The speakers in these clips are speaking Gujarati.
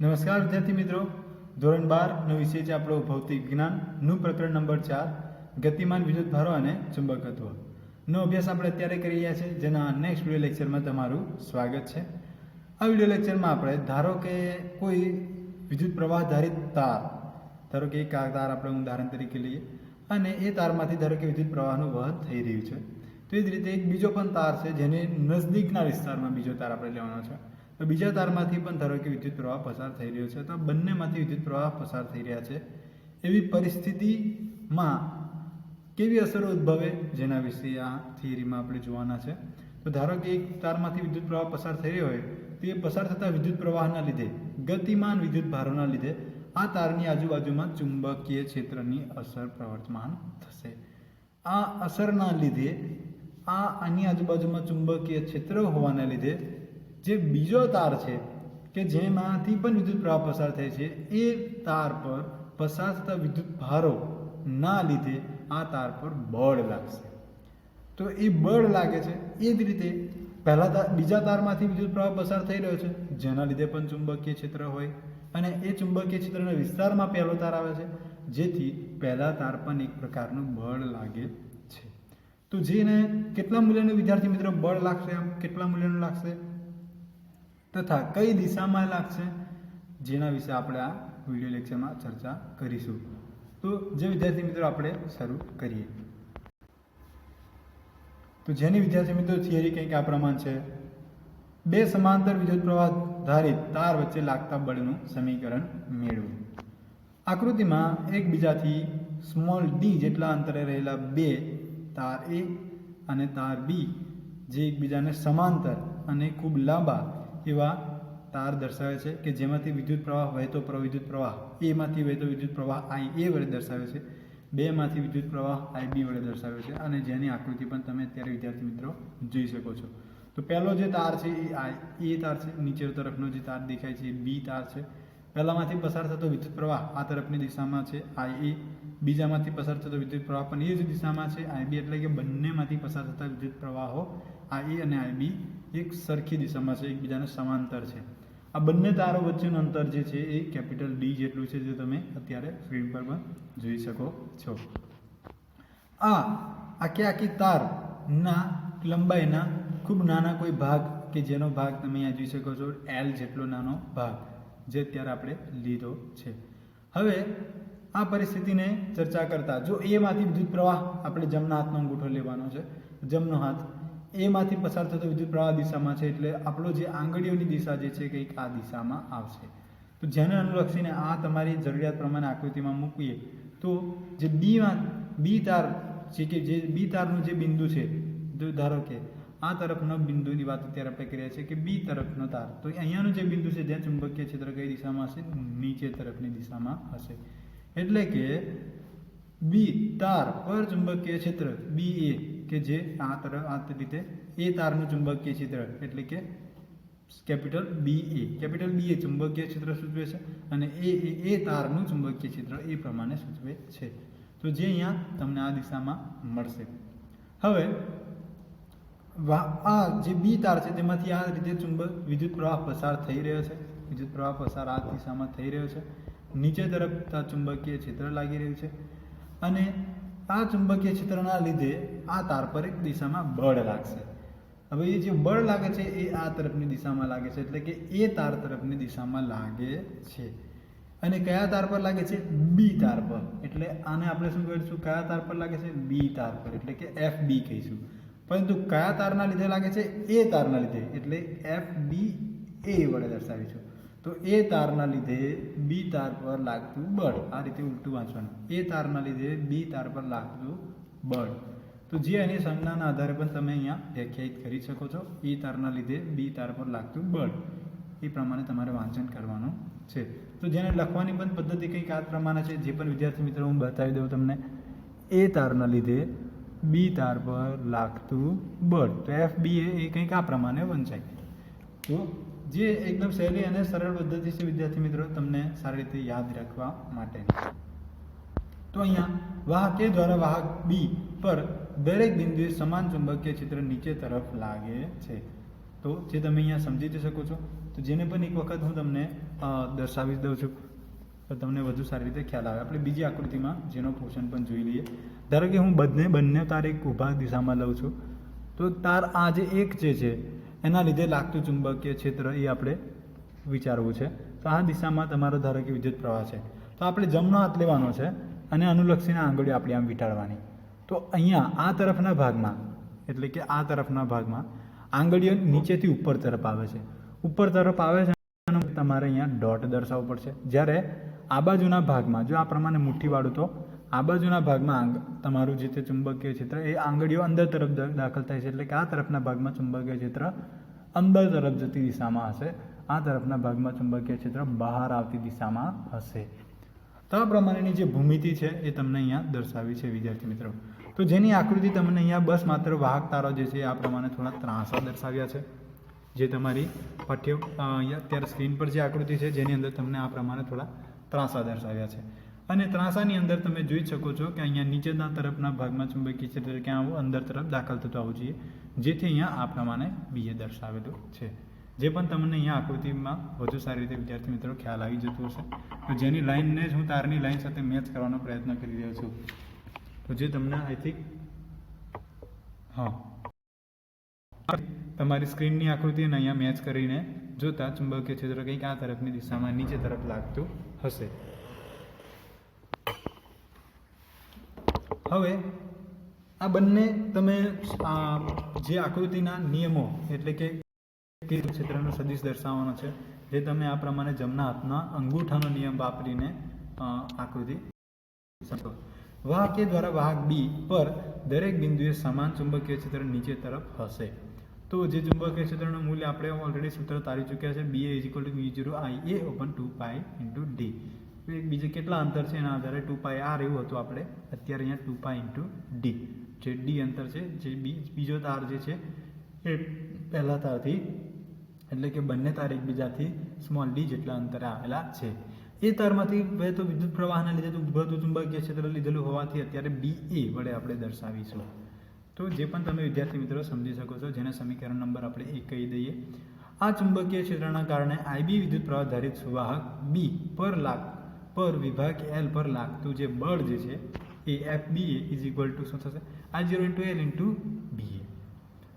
નમસ્કાર, વિદ્યાર્થી મિત્રો. ધોરણ બાર નો વિષય છે આપણો ભૌતિક વિજ્ઞાનનું પ્રકરણ નંબર ચાર, ગતિમાન, વિદ્યુત ભારો અને ચુંબકત્વ. નો અભ્યાસ આપણે અત્યારે કરી રહ્યા છીએ, જેના નેક્સ્ટ વીડિયો લેક્ચરમાં તમારું સ્વાગત છે. આ વીડિયો લેક્ચરમાં આપણે, ધારો કે કોઈ વિદ્યુત પ્રવાહ ધારિત તાર, ધારો કે એક તાર આપણે ઉદાહરણ તરીકે લઈએ, અને એ તારમાંથી ધારો કે વિદ્યુત પ્રવાહનું વહન થઈ રહ્યું છે. તો એ જ રીતે એક બીજો પણ તાર છે, જેની નજદીકના વિસ્તારમાં બીજો તાર આપણે લેવાનો છે. તો બીજા તારમાંથી પણ ધારો કે વિદ્યુત પ્રવાહ પસાર થઈ રહ્યો છે, તો બંનેમાંથી વિદ્યુત પ્રવાહ પસાર થઈ રહ્યા છે. એવી પરિસ્થિતિમાં કેવી અસરો ઉદ્ભવે? જેના વિશે આ થિયરીમાં આપણે જોવાના છે. તો ધારો કે એક તારમાંથી વિદ્યુત પ્રવાહ પસાર થઈ રહ્યો હોય, તો એ પસાર થતા વિદ્યુત પ્રવાહના લીધે, ગતિમાન વિદ્યુત ભારોના લીધે, આ તારની આજુબાજુમાં ચુંબકીય ક્ષેત્રની અસર પ્રવર્તમાન થશે. આ અસરના લીધે, આ આની આજુબાજુમાં ચુંબકીય ક્ષેત્ર હોવાના લીધે જે બીજો તાર છે, કે જેમાંથી પણ વિદ્યુત પ્રવાહ પસાર થાય છે, એ તાર પર પસાર થતા વિદ્યુત ભારો ના લીધે આ તાર પર બળ લાગશે. તો એ બળ લાગે છે, એ જ રીતે પહેલાં તાર બીજા તારમાંથી વિદ્યુત પ્રવાહ પસાર થઈ રહ્યો છે, જેના લીધે પણ ચુંબકીય ક્ષેત્ર હોય. અને એ ચુંબકીય ક્ષેત્રના વિસ્તારમાં પહેલો તાર આવે છે, જેથી પહેલા તાર પણ એક પ્રકારનું બળ લાગે છે. તો જેને કેટલા મૂલ્યનું વિદ્યાર્થી મિત્રો બળ લાગશે આમ? કેટલા મૂલ્યનું લાગશે? તથા કઈ દિશામાં લાગશે જેના વિશે આપણે આ વીડિયો લેક્ચરમાં ચર્ચા કરીશું. તો જે વિદ્યાર્થી મિત્રો આપણે શરૂ કરીએ. તો જેની વિદ્યાર્થી મિત્રો થિયરી કંઈક આ પ્રમાણ છે. બે સમાંતર વિદ્યુત પ્રવાહ ધારિત તાર વચ્ચે લાગતા બળનું સમીકરણ મેળવું. આકૃતિમાં એકબીજાથી સ્મોલ ડી જેટલા અંતરે રહેલા બે તાર એ અને તાર બી જે એકબીજાને સમાંતર અને ખૂબ લાંબા એવા તાર દર્શાવે છે કે જેમાંથી વિદ્યુત પ્રવાહ વહેતો વિદ્યુત પ્રવાહ એમાંથી વહેતો વિદ્યુત પ્રવાહ આઈ એ વડે દર્શાવે છે. બેમાંથી વિદ્યુત પ્રવાહ આઈ બી વડે દર્શાવે છે અને જેની આકૃતિ પણ તમે અત્યારે વિદ્યાર્થી મિત્રો જોઈ શકો છો. તો પહેલો જે તાર છે એ આઈ એ તાર છે. નીચે તરફનો જે તાર દેખાય છે એ બી તાર છે. પહેલામાંથી પસાર થતો વિદ્યુત પ્રવાહ આ તરફની દિશામાં છે આઈ એ બીજામાંથી પસાર થતો વિદ્યુત પ્રવાહ પણ એ જ દિશામાં છે આઈ બી એટલે કે બંનેમાંથી પસાર થતા વિદ્યુત પ્રવાહો આઈ અને આઈ બી એક સરખી દિશામાં છે, એકબીજાને સમાંતર છે. આ બંને તારો વચ્ચેનું અંતર જે છે એ કેપિટલ ડી જેટલું છે જે તમે અત્યારે સ્ક્રીન પર પણ જોઈ શકો છો. આ આખી આખી તારના લંબાઈના ખૂબ નાના કોઈ ભાગ કે જેનો ભાગ તમે અહીંયા જોઈ શકો છો એલ જેટલો નાનો ભાગ જે અત્યારે આપણે લીધો છે. હવે આ પરિસ્થિતિને ચર્ચા કરતા જો એમાંથી વિદ્યુત પ્રવાહ આપણે જમણા હાથનો અંગૂઠો લેવાનો છે જમણો હાથ એમાંથી પસાર થતો વિદ્યુત પ્રવાહ દિશામાં છે એટલે આપણો જે આંગળીઓની દિશા જે છે કંઈક આ દિશામાં આવશે. તો જેને અનુલક્ષીને આ તમારી જરૂરિયાત પ્રમાણે આકૃતિમાં મૂકીએ, તો જે બીમાં બી તાર જે કે જે બી તારનું જે બિંદુ છે ધારો કે આ તરફનો બિંદુની વાત અત્યારે આપણે કરીએ છીએ કે બી તરફનો તાર. તો અહીંયાનું જે બિંદુ છે, જ્યાં ચુંબકીય ક્ષેત્ર કઈ દિશામાં હશે? નીચે તરફની દિશામાં હશે. એટલે કે બી તાર પર ચુંબકીય ક્ષેત્ર બી એ કે જે આ તરફ આ રીતે એ તારનું ચુંબકીય ક્ષેત્ર એટલે કે કેપિટલ બી એ કેપિટલ બી એ ચુંબકીય ક્ષેત્ર સૂચવે છે અને એ એ એ તારનું ચુંબકીય ક્ષેત્ર એ પ્રમાણે સૂચવે છે. તો જે અહીંયા તમને આ દિશામાં મળશે. હવે આ જે બી તાર છે તેમાંથી આ રીતે ચુંબક વિદ્યુત પ્રવાહ પસાર થઈ રહ્યો છે. વિદ્યુત પ્રવાહ પસાર આ દિશામાં થઈ રહ્યો છે. નીચે તરફ ચુંબકીય ક્ષેત્ર લાગી રહ્યું છે. અને આ ચુંબકીય ક્ષેત્રના લીધે આ તાર પર એક દિશામાં બળ લાગશે. હવે એ જે બળ લાગે છે એ આ તરફની દિશામાં લાગે છે, એટલે કે એ તાર તરફની દિશામાં લાગે છે. અને કયા તાર પર લાગે છે? બી તાર પર. એટલે આને આપણે શું કહીશું? કયા તાર પર લાગે છે? બી તાર પર, એટલે કે એફ બી કહીશું. પરંતુ કયા તારના લીધે લાગે છે? એ તારના લીધે, એટલે એફ બી એ વડે દર્શાવીશું તો એ તારના લીધે બી તાર પર લાગતું બળ. આ રીતે ઉલટું વાંચવાનું. એ તારના લીધે બી તાર પર લાગતું બળ. તો જે એની સંજ્ઞાના આધારે પણ તમે અહીંયા વ્યાખ્યાયિત કરી શકો છો. એ તારના લીધે બી તાર પર લાગતું બળ. એ પ્રમાણે તમારે વાંચન કરવાનું છે. તો જેને લખવાની પણ પદ્ધતિ કંઈક આ પ્રમાણે છે, જે પણ વિદ્યાર્થી મિત્રો હું બતાવી દઉં તમને. એ તારના લીધે બી તાર પર લાગતું બળ. તો એફ બી એ કંઈક આ પ્રમાણે વંચાય. તો જે એકદમ સહેલી અને સરળ પદ્ધતિ છે વિદ્યાર્થી મિત્રો, તમને સારી રીતે યાદ રાખવા માટે. તો અહીંયા વાહક એ દ્વારા વાહક બી પર દરેક બિંદુએ સમાન ચુંબકીય ક્ષેત્ર નીચે તરફ લાગે છે. તો જે તમે અહીંયા સમજી શકો છો, તો જેને પણ એક વખત હું તમને દર્શાવી દઉં છું, તો તમને વધુ સારી રીતે ખ્યાલ આવે. આપણે બીજી આકૃતિમાં જેનો પોર્શન પણ જોઈ લઈએ. ધારો કે હું બંને બંને તાર એક ઊભા દિશામાં લઉં છું, તો તાર આ જે એક જે છે એના લીધે લાગતું ચુંબકીય ક્ષેત્ર એ આપણે વિચારવું છે. તો આ દિશામાં તમારો ધારો કે વિદ્યુત પ્રવાહ છે. તો આપણે જમણો હાથ લેવાનો છે અને અનુલક્ષીને આંગળીઓ આપણી આમ વીંટાળવાની તો અહીંયા આ તરફના ભાગમાં, એટલે કે આ તરફના ભાગમાં આંગળીઓ નીચેથી ઉપર તરફ આવે છે. ઉપર તરફ આવે છે તમારે અહીંયા ડોટ દર્શાવવો પડશે. જ્યારે આ બાજુના ભાગમાં, જો આ પ્રમાણે મુઠ્ઠી વાળું તો આ બાજુના ભાગમાં તમારું જે તે ચુંબકીય ક્ષેત્ર, એ આંગળીઓ અંદર તરફ દાખલ થાય છે, એટલે કે આ તરફના ભાગમાં ચુંબકીય ક્ષેત્ર અંદર તરફ જતી દિશામાં હશે. આ તરફના ભાગમાં ચુંબકીય ક્ષેત્ર બહાર આવતી દિશામાં હશે. તો આ પ્રમાણેની જે ભૂમિતિ છે, એ તમને અહીંયા દર્શાવી છે, વિદ્યાર્થી મિત્રો. તો જેની આકૃતિ તમને અહીંયા બસ માત્ર વાહક તારો જે છે આ પ્રમાણે થોડા ત્રાંસા દર્શાવ્યા છે. જે તમારી પાઠ્ય અત્યારે સ્ક્રીન પર જે આકૃતિ છે, જેની અંદર તમને આ પ્રમાણે થોડા ત્રાંસા દર્શાવ્યા છે. અને ત્રાસાની અંદર તમે જોઈ શકો છો કે અહીંયા નીચેના તરફના ભાગમાં ચુંબકીય ક્ષેત્ર ક્યાં આવું અંદર તરફ દાખલ થતું આવવું જોઈએ, જેથી અહીંયા આ પ્રમાણે બીએ દર્શાવેલું છે. જે પણ તમને અહીંયા આકૃતિમાં વધુ સારી રીતે વિદ્યાર્થી મિત્રો ખ્યાલ આવી જતો હશે, તો જેની લાઇનને જ હું તારની લાઈન સાથે મેચ કરવાનો પ્રયત્ન કરી રહ્યો છું. તો જે તમને આઈ થિંક, હા. તમારી સ્ક્રીનની આકૃતિને અહીંયા મેચ કરીને જોતા ચુંબકીય ક્ષેત્ર કંઈક આ તરફની દિશામાં નીચે તરફ લાગતું હશે. હવે આ બંને તમે જે આકૃતિના નિયમો એટલે કે ક્ષેત્રનો સદિશ દર્શાવવાનો છે, જે તમે આ પ્રમાણે જમણા હાથના અંગૂઠાનો નિયમ વાપરીને આકૃતિ શકો વાહક એ દ્વારા વાહક બી પર દરેક બિંદુએ સમાન ચુંબકીય ક્ષેત્ર નીચે તરફ હશે. તો જે ચુંબકીય ક્ષેત્રનું મૂલ્ય આપણે ઓલરેડી સૂત્ર તારી ચૂક્યા છે B A is equal to V zero I A upon two pi into D બીજે કેટલા અંતર છે એના આધારે ટુ પાય આર એવું હતું આપણે. અત્યારે અહીંયા ટુ પાય ઇન્ટુ ડી. જે ડી અંતર છે, જે બીજો તાર જે છે, એ પહેલા તારથી, એટલે કે બંને તાર એકબીજાથી સ્મોલ ડી જેટલા અંતરે આવેલા છે. એ તારમાંથી વહેતો વિદ્યુત પ્રવાહના લીધે ઉદ્ભવતું ચુંબકીય ક્ષેત્ર લીધેલું હોવાથી અત્યારે બી એ વડે આપણે દર્શાવીશું. તો જે પણ તમે વિદ્યાર્થી મિત્રો સમજી શકો છો, જેના સમીકરણ નંબર આપણે એક કહી દઈએ. આ ચુંબકીય ક્ષેત્રના કારણે આઈબી વિદ્યુત પ્રવાહ ધારિત સુવાહક બી પર લાગ પર વિભાગ એલ પર લાગતું જે બળ જે છે એ F B A is equal to શું થશે? આ zero into L into B A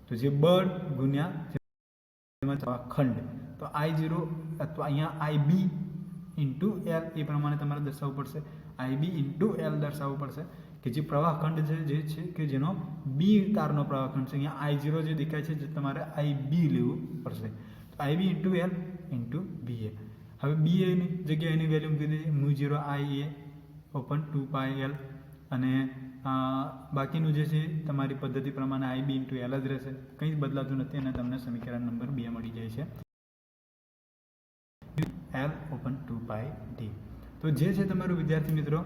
તો જે બળ ગુણ્યા ખંડ. તો આઈ જીરો અથવા અહીંયા આઈ બી ઇન્ટુ એલ એ પ્રમાણે તમારે દર્શાવવું પડશે. આઈ બી ઇન્ટુ એલ દર્શાવવું પડશે કે જે પ્રવાહ ખંડ છે જે છે કે જેનો બી તારનો પ્રવાહ ખંડ છે. અહીંયા આઈ જીરો જે દેખાય છે જે તમારે આઈ બી લેવું પડશે. તો I B into L into B A હવે બી એની જગ્યાએ એની વેલ્યુ મૂકી દીધી mu zero I A upon two pi L અને બાકીનું જે છે, તમારી પદ્ધતિ પ્રમાણે આઈ બી ઇન્ટુ એલ જ રહેશે. કંઈ જ બદલાતું નથી અને તમને સમીકરણ નંબર બે મળી જાય છે. L upon two pi D તો જે છે તમારું વિદ્યાર્થી મિત્રો,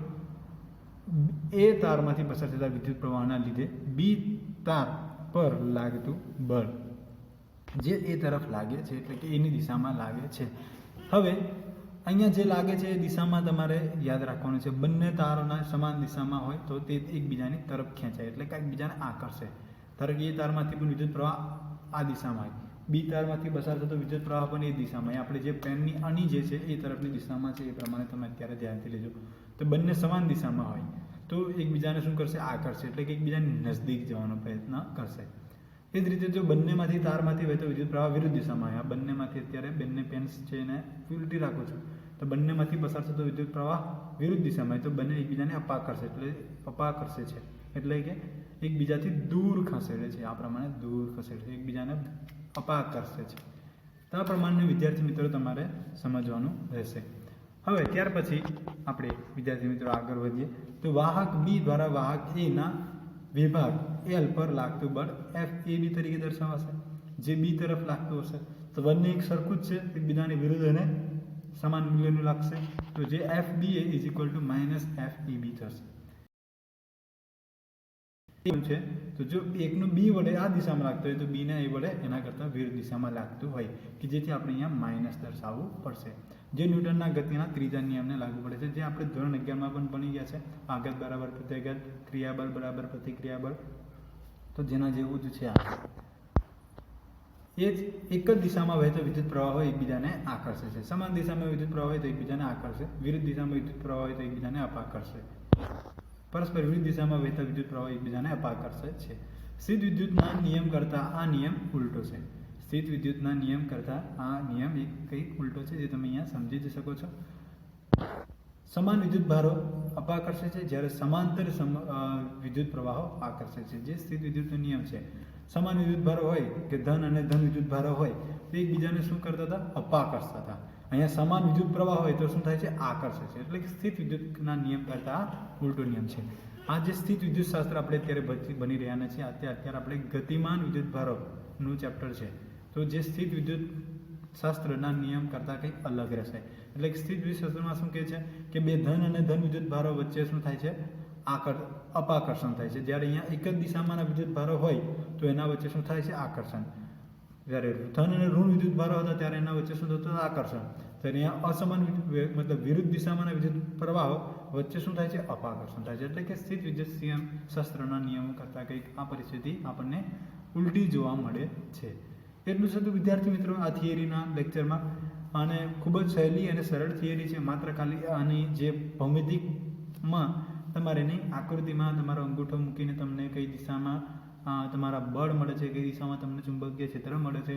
એ તારમાંથી પસાર થતા વિદ્યુત પ્રવાહના લીધે બી તાર પર લાગતું બળ. જે એ તરફ લાગે છે, એટલે કે એની દિશામાં લાગે છે. હવે, અહીંયા જે લાગે છે એ દિશામાં તમારે યાદ રાખવાનું છે. બંને તારોના સમાન દિશામાં હોય તો તે એકબીજાની તરફ ખેંચાય, એટલે કાંઈક બીજાને આકર્ષે. ધારો કે એ તારમાંથી પણ વિદ્યુત પ્રવાહ આ દિશામાં હોય. બી તારમાંથી પસાર થતો વિદ્યુત પ્રવાહ પણ એ દિશામાં આપણે જે પેનની અણી જે છે એ તરફની દિશામાં છે એ પ્રમાણે તમે અત્યારે ધ્યાનથી લેજો. તો બંને સમાન દિશામાં હોય તો એકબીજાને શું કરશે? આકર્ષે, એટલે કે એકબીજાની નજદીક જવાનો પ્રયત્ન કરશે. એ જ રીતે જો બંનેમાંથી તારમાંથી વહેતો વિદ્યુત પ્રવાહ વિરુદ્ધ દિશામાં આવે આ બંનેમાંથી અત્યારે બંને પેન્સ છે એને ઉલટી રાખું છું. તો બંનેમાંથી પસાર થતો વિદ્યુત પ્રવાહ વિરુદ્ધ દિશામાં તો બંને એકબીજાને અપા કરશે એટલે અપા કરશે છે. એટલે કે એકબીજાથી દૂર ખસેડે છે. આ પ્રમાણે દૂર ખસેડે છે. એકબીજાને અપા કરશે છે. તો આ પ્રમાણે વિદ્યાર્થી મિત્રો તમારે સમજવાનું રહેશે. હવે ત્યાર પછી આપણે વિદ્યાર્થી મિત્રો આગળ વધીએ. તો વાહક બી દ્વારા વાહક એ ના વિભાગ એલ પર લાગતું બળ એફ એ બી તરીકે દર્શાવાશે. જે બી તરફ લાગતું હશે. તો બંને એક સરખું જ છે. એકબીજાની વિરુદ્ધ અને સમાન મૂલ્યનું લાગશે. તો જે F B A is equal to minus F A B થશે. છે. તો જો એકનું બી વડે આ દિશામાં લાગતું હોય તો બીને એ વડે એના કરતાં વિરુદ્ધ દિશામાં લાગતું હોય. કે જેથી આપણે અહીંયા માઇનસ દર્શાવવું પડશે. જે ન્યૂટનના ગતિના ત્રીજા નિયમને લાગુ પડે છે, જે આપણે ધોરણ અગિયારમાં પણ ભણી ગયા છે. આગત બરાબર પ્રત્યાઘાત ક્રિયાબળ, બરાબર, પ્રતિક્રિયાબળ. તો જેના જેવું જ છે આ. એ જ એક જ દિશામાં વહેતો વિદ્યુત પ્રવાહ હોય એકબીજાને આકર્ષે છે. સમાન દિશામાં વિદ્યુત પ્રવાહ હોય તો એકબીજાને આકર્ષે. વિરુદ્ધ દિશામાં વિદ્યુત પ્રવાહ હોય તો એકબીજાને અપાકર્ષે. પરસ્પર વિરુદ્ધ દિશામાં વહેતા વિદ્યુત પ્રવાહ એકબીજાને અપાકર્ષે છે. સીધ વિદ્યુતના નિયમ કરતાં આ નિયમ ઉલટો છે. સ્થિત વિદ્યુતના નિયમ કરતાં આ નિયમ એક કંઈક ઉલટો છે જે તમે અહીંયા સમજી જ શકો છો. સમાન વિદ્યુત ભારો અપાકર્ષે છે જ્યારે સમાંતર સમ- વિદ્યુત પ્રવાહો આકર્ષે છે. જે સ્થિત વિદ્યુતનો નિયમ છે. સમાન વિદ્યુત ભારો હોય કે ધન અને ધન વિદ્યુત ભારો હોય, તો એકબીજાને શું કરતા હતા? અપાકર્ષતા હતા. અહીંયા સમાન વિદ્યુત પ્રવાહ હોય તો શું થાય છે? આકર્ષે છે. એટલે કે સ્થિત વિદ્યુતના નિયમ કરતા ઉલટો નિયમ છે. આ જે સ્થિત વિદ્યુત શાસ્ત્ર આપણે અત્યારે બની રહ્યા નથી. અત્યારે અત્યારે આપણે ગતિમાન વિદ્યુત ભારોનું ચેપ્ટર છે. તો જે સ્થિત વિદ્યુત શાસ્ત્રના નિયમ કરતાં કંઈક અલગ રહેશે. એટલે સ્થિત વિદ્યુત શાસ્ત્રમાં શું કહે છે? કે બે ધન અને ધન વિદ્યુત ભારો વચ્ચે શું થાય છે? આકર અપાકર્ષણ થાય છે. જ્યારે અહીંયા એક જ દિશામાંના વિદ્યુત ભારો હોય, તો એના વચ્ચે શું થાય છે? આકર્ષણ. જ્યારે ધન અને ઋણ વિદ્યુત ભારો હતા, ત્યારે એના વચ્ચે શું થતું? આકર્ષણ. ત્યારે અહીંયા અસમાન મતલબ વિરુદ્ધ દિશામાંના વિદ્યુત પ્રવાહો વચ્ચે શું થાય છે? અપાકર્ષણ થાય છે. એટલે કે સ્થિત વિદ્યુત શાસ્ત્રના નિયમો કરતાં કંઈક આ પરિસ્થિતિ આપણને ઉલટી જોવા મળે છે. એટલું જ હતું વિદ્યાર્થી મિત્રો આ થિયરીના લેક્ચરમાં. અને ખૂબ જ સહેલી અને સરળ થિયરી છે. માત્ર ખાલી આની જે ભૌમિતિકમાં તમારે નહીં, આકૃતિમાં તમારો અંગૂઠો મૂકીને તમને કઈ દિશામાં તમારા બળ મળે છે, કઈ દિશામાં તમને ચુંબકીય ક્ષેત્ર મળે છે,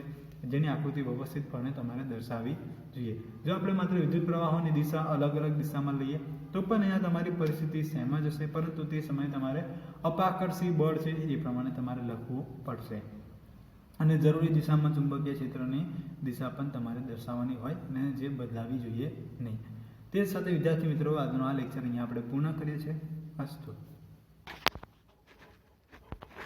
જેની આકૃતિ વ્યવસ્થિતપણે તમારે દર્શાવવી જોઈએ. જો આપણે માત્ર વિદ્યુત પ્રવાહોની દિશા અલગ અલગ દિશામાં લઈએ, તો પણ અહીંયા તમારી પરિસ્થિતિ સેમ જ હશે, પરંતુ તે સમયે તમારે અપાકર્ષી બળ છે એ પ્રમાણે તમારે લખવું પડશે. અને જરૂરી દિશામાં ચુંબકીય ક્ષેત્રની દિશા પણ તમારે દર્શાવવાની હોય અને જે બદલાવી જોઈએ નહીં. તે સાથે વિદ્યાર્થી મિત્રો, આજનો આ લેક્ચર અહીંયા આપણે પૂર્ણ કરીએ છીએ. અસ્તુ.